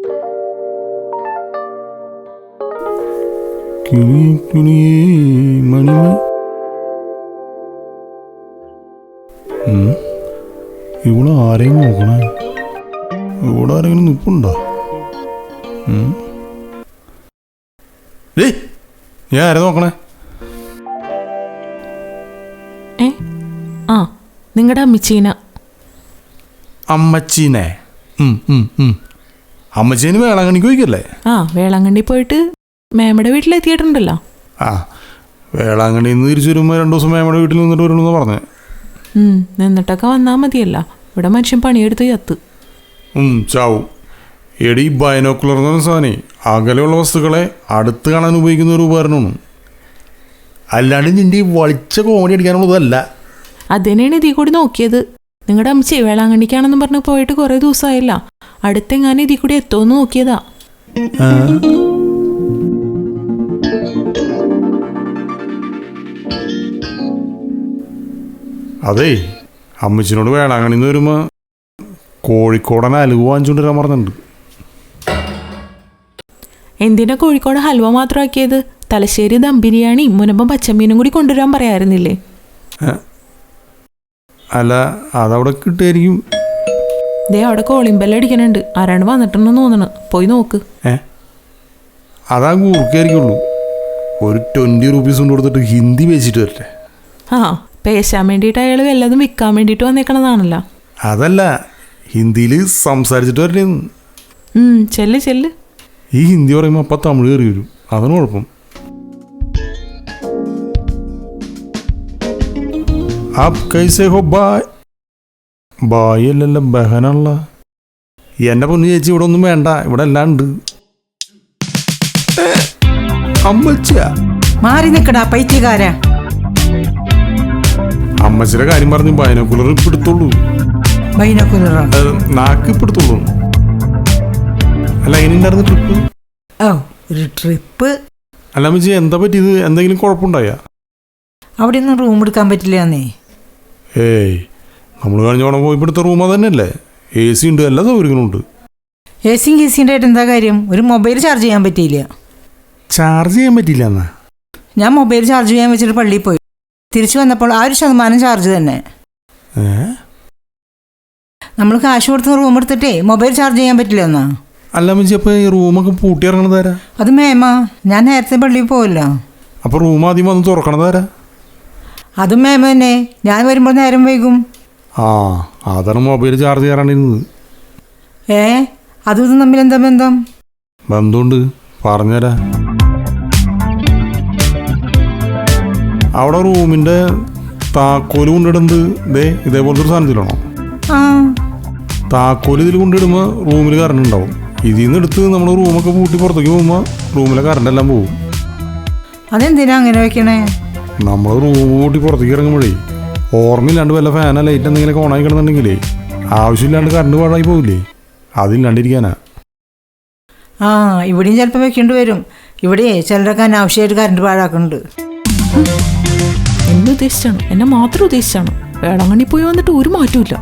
കിളി കിളിയേ. ഇവിടെ ആരെയും നോക്കണേ? ഇവിടെ ആരെങ്കിലും. ഏയ് ഞാൻ ആരെ നോക്കണേ? ഏ? ആ നിങ്ങളുടെ അമ്മച്ചീന. അമ്മച്ചീനെ. ഉം, ഉം, ഉം. അമ്മച്ചീന് വേളാങ്കണ്ണിക്ക് പോയിക്കല്ലേ? ആ വേളാങ്കണ്ണി പോയിട്ട് മേമയുടെ വീട്ടിലെത്തിയിട്ടുണ്ടല്ലോ. ആ വേളാങ്കണ്ണിയിൽ നിന്ന് തിരിച്ചു വരുമ്പോൾ രണ്ടു ദിവസം മേമയുടെ വീട്ടിൽ നിന്നിട്ട് വരണമെന്ന് പറഞ്ഞേ. നിന്നിട്ടൊക്കെ വന്നാൽ മതിയല്ല. ഇവിടെ മനുഷ്യൻ പണിയെടുത്ത് ചത്ത്. ചാവും. എടി ബൈനോക്കുലർ എന്ന് പറഞ്ഞ സാധനം അകലെയുള്ള വസ്തുക്കളെ അടുത്ത് കാണാൻ ഉപയോഗിക്കുന്ന ഒരു ഉപകരണമാണ്. അല്ലാണ്ട് നിന്റെ ഈ വളിച്ച കോമഡി അടിക്കാനുള്ളതല്ല. അതിനാണ് ഇതിൽ കൂടി നോക്കിയത്. നിങ്ങളുടെ അമ്മച്ചി വേളാങ്കണ്ണിക്കാണെന്ന് പറഞ്ഞ് പോയിട്ട് കുറേ ദിവസമായില്ല അടുത്തെങ്ങാനും ഇതിൽ കൂടി എത്തുമെന്ന് നോക്കിയതാ. അതെ അമ്മച്ചിനോട് വേളാങ്കണ്ണിന്ന് വരുമ്പോ കോഴിക്കോടൻ അലുവ വാങ്ങിച്ചുകൊണ്ട് വരാൻ പറഞ്ഞിട്ടുണ്ട്. എന്തിനാ കോഴിക്കോട് ഹൽവ മാത്രമാക്കിയത്? തലശ്ശേരി ദം ബിരിയാണി മുനമ്പം പച്ചമീനും കൂടി കൊണ്ടുവരാൻ പറയായിരുന്നില്ലേ അല്ല അതവിടെ കിട്ടുമായിരിക്കും. ദേ അവിടെ കോളിംഗ് ബെല്ല് അടിക്കണുണ്ട്. ആരാണ് വന്നിട്ടുണ്ടെന്ന് തോന്നണ്. പോയി നോക്ക്. ഏ? അതാ കൂർക്കായിരിക്കുള്ളൂ ഒരു ട്വന്റി റുപ്പീസ് കൊണ്ട് കൊടുത്തിട്ട് ഹിന്ദി വെച്ചിട്ട് വരട്ടെ. ആ പേശാൻ വേണ്ടിയിട്ട് അയാൾ വല്ലതും വിൽക്കാൻ വേണ്ടിയിട്ട് വന്നേക്കണതാണല്ലോ. അതല്ല ഹിന്ദിയിൽ സംസാരിച്ചിട്ട് വരട്ടെ ഉം, ചെല്ല് ചെല്ല്. ഈ ഹിന്ദി പറയുമ്പോൾ അപ്പം തമിഴ് കയറി വരും. അതാണ് കുഴപ്പം. ആപ് കൈസേ ഹോ ബായ് ബായ് അല്ലല്ല ബഹനുള്ള എന്റെ പൊന്നു ചേച്ചി ഇവിടെ ഒന്നും വേണ്ട ഇവിടെ എല്ലാം ഉണ്ട്. മാറി നിക്കടാ പൈത്യകാരാ അമ്മച്ചിയുടെ കാര്യം പറഞ്ഞു ബൈനോക്കുലർ ഇപ്പം എടുത്തുള്ളൂ. ബൈനക്കുലറോ? അത് നാക്ക് ഇപ്പെടുത്തുള്ളൂ അല്ല എങ്ങനെയുണ്ടായിരുന്നു ട്രിപ്പ്? ഓ ഒരു ട്രിപ്പ്. അല്ല അമ്മച്ചി എന്താ പറ്റിയത്? എന്തെങ്കിലും കുഴപ്പമുണ്ടായ? അവിടെ ഒന്നും റൂം എടുക്കാൻ പറ്റില്ലെന്നേ. ഏയ്. നമ്മൾ കഴിഞ്ഞ തവണ പോയി ഇവിടുത്തെ റൂം തന്നെയല്ലേ എ സി ഉണ്ട് എല്ലാ സൗകര്യങ്ങളും ഉണ്ട്. എ സിയും കെ സിന്റെ ആയിട്ട് എന്താ കാര്യം? ഒരു മൊബൈൽ ചാർജ് ചെയ്യാൻ പറ്റിയില്ല. ചാർജ് ചെയ്യാൻ പറ്റില്ല എന്നാ? ഞാൻ മൊബൈൽ ചാർജ് ചെയ്യാൻ വെച്ചിട്ട് പള്ളിയിൽ പോയി. തിരിച്ചു വന്നപ്പോൾ ആ ഒരു ശതമാനം ചാർജ് തന്നെ. ഏ? നമ്മൾ കാശ് കൊടുത്ത് റൂം എടുത്തിട്ടേ മൊബൈൽ ചാർജ് ചെയ്യാൻ പറ്റില്ല എന്നാ? അല്ല മിജി അപ്പോൾ ഈ റൂമൊക്കെ പൂട്ടി ഇറങ്ങണത് ആരാ? അത് മേമ ഞാൻ നേരത്തെ പള്ളിയിൽ പോവല്ലോ. അപ്പോൾ റൂം ആദ്യം വന്ന് തുറക്കണത് ആരാ? അതും മേമ തന്നെ. ഞാൻ വരുമ്പോൾ നേരം വൈകും. ആ അതാണ് മൊബൈൽ ചാർജ് ചെയ്യാറാണ്ടിരുന്നത് ഏ അതും ഇതും തമ്മിൽ എന്താ ബന്ധം? ബന്ധമുണ്ട് പറഞ്ഞുതരാ അവിടെ റൂമിന്റെ താക്കോൽ കൊണ്ടിടുന്നത് ദേ ഇതേപോലത്തെ ഒരു സാധനത്തിലാണോ? ആ. താക്കോൽ ഇതിൽ കൊണ്ടിടുമ്പോൾ റൂമിൽ കറണ്ട് ഉണ്ടാവും. ഇതിൽ നിന്ന് എടുത്ത് നമ്മൾ റൂമൊക്കെ പൂട്ടി പുറത്തേക്ക് പോകുമ്പോൾ റൂമിലെ കറണ്ട് എല്ലാം പോകും അതെന്തിനാ അങ്ങനെ വെക്കണേ? നമ്മൾ റൂം പൂട്ടി പുറത്തേക്ക് ഇറങ്ങുമ്പോഴേ ഓർമ്മയില്ലാണ്ട് വല്ല ഫാനോ ലൈറ്റ് എന്തെങ്കിലുമൊക്കെ ഓണായി കിടന്നുണ്ടെങ്കിലേ ആവശ്യമില്ലാണ്ട് കറണ്ട് പാഴായി പോകില്ലേ അതില്ലാണ്ടിരിക്കാനാ. ആ ഇവിടെയും ചിലപ്പോൾ വെക്കേണ്ടി വരും. ഇവിടെ ചിലരൊക്കെ അനാവശ്യമായിട്ട് കറണ്ട് പാഴാക്കുന്നുണ്ട്. എന്നെ ഉദ്ദേശിച്ചാണ്. എന്നെ മാത്രം ഉദ്ദേശിച്ചാണ്. വേളാങ്കണ്ണി പോയി വന്നിട്ട് ഒരു മാറ്റമില്ല